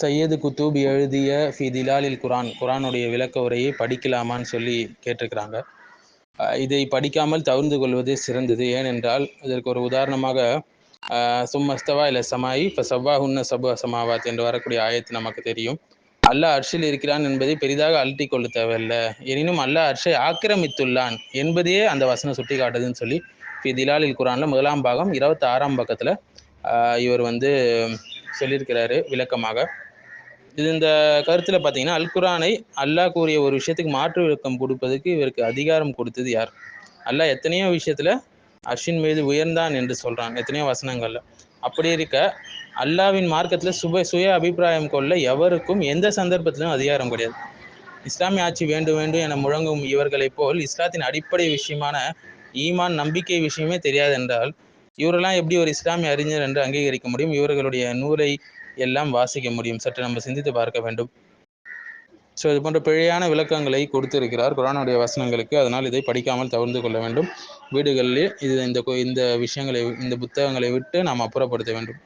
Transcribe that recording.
சையது குத்தூப் எழுதிய ஃபி திலாலில் குரான் குரானுடைய விளக்க உரையை படிக்கலாமான்னு சொல்லி கேட்டிருக்கிறாங்க. இதை படிக்காமல் தவிர்ந்து கொள்வது சிறந்தது. ஏனென்றால் இதற்கு ஒரு உதாரணமாக சும்மஸ்தவா இல்லை சமாயி இப்போ சவ்வாஹுன்ன சபு சமாவாத் என்று வரக்கூடிய ஆயத்து நமக்கு தெரியும். அல்லாஹ் அர்ஷில் இருக்கிறான் என்பதை பெரிதாக அழட்டி கொள்ள தேவையில்லை. எனினும் அல்லாஹ் அர்ஷை ஆக்கிரமித்துள்ளான் என்பதையே அந்த வசனம் சுட்டி காட்டுதுன்னு சொல்லி ஃபி திலாலில் குரானில் முதலாம் பாகம் இருபத்தி ஆறாம் இவர் வந்து சொல்லியிருக்கிறாரு விளக்கமாக. இது இந்த கருத்துல பார்த்தீங்கன்னா அல்குரானை அல்லாஹ் கூறிய ஒரு விஷயத்துக்கு மாற்று விளக்கம் கொடுப்பதற்கு இவருக்கு அதிகாரம் கொடுத்தது யார்? அல்லாஹ் எத்தனையோ விஷயத்துல அர்ஷின் மீது உயர்ந்தான் என்று சொல்கிறான் எத்தனையோ வசனங்கள்ல. அப்படி இருக்க அல்லாவின் மார்க்கத்துல சுப சுய அபிப்பிராயம் கொள்ள எவருக்கும் எந்த சந்தர்ப்பத்திலும் அதிகாரம் கிடையாது. இஸ்லாமிய ஆட்சி வேண்டும் வேண்டும் என முழங்கும் இவர்களைப் போல் இஸ்லாத்தின் அடிப்படை விஷயமான ஈமான் நம்பிக்கை விஷயமே தெரியாது என்றால் இவரெல்லாம் எப்படி ஒரு இஸ்லாமிய அறிஞர் என்று அங்கீகரிக்க முடியும்? இவர்களுடைய நூலை எல்லாம் வாசிக்க முடியும். சற்று நம்ம சிந்தித்து பார்க்க வேண்டும். ஸோ இது போன்ற பிழையான விளக்கங்களை கொடுத்திருக்கிறார் குரானுடைய வசனங்களுக்கு. அதனால் இதை படிக்காமல் தவிர்த்து கொள்ள வேண்டும். வீடுகளில் இது இந்த இந்த விஷயங்களை இந்த புத்தகங்களை விட்டு நாம் அப்புறப்படுத்த வேண்டும்.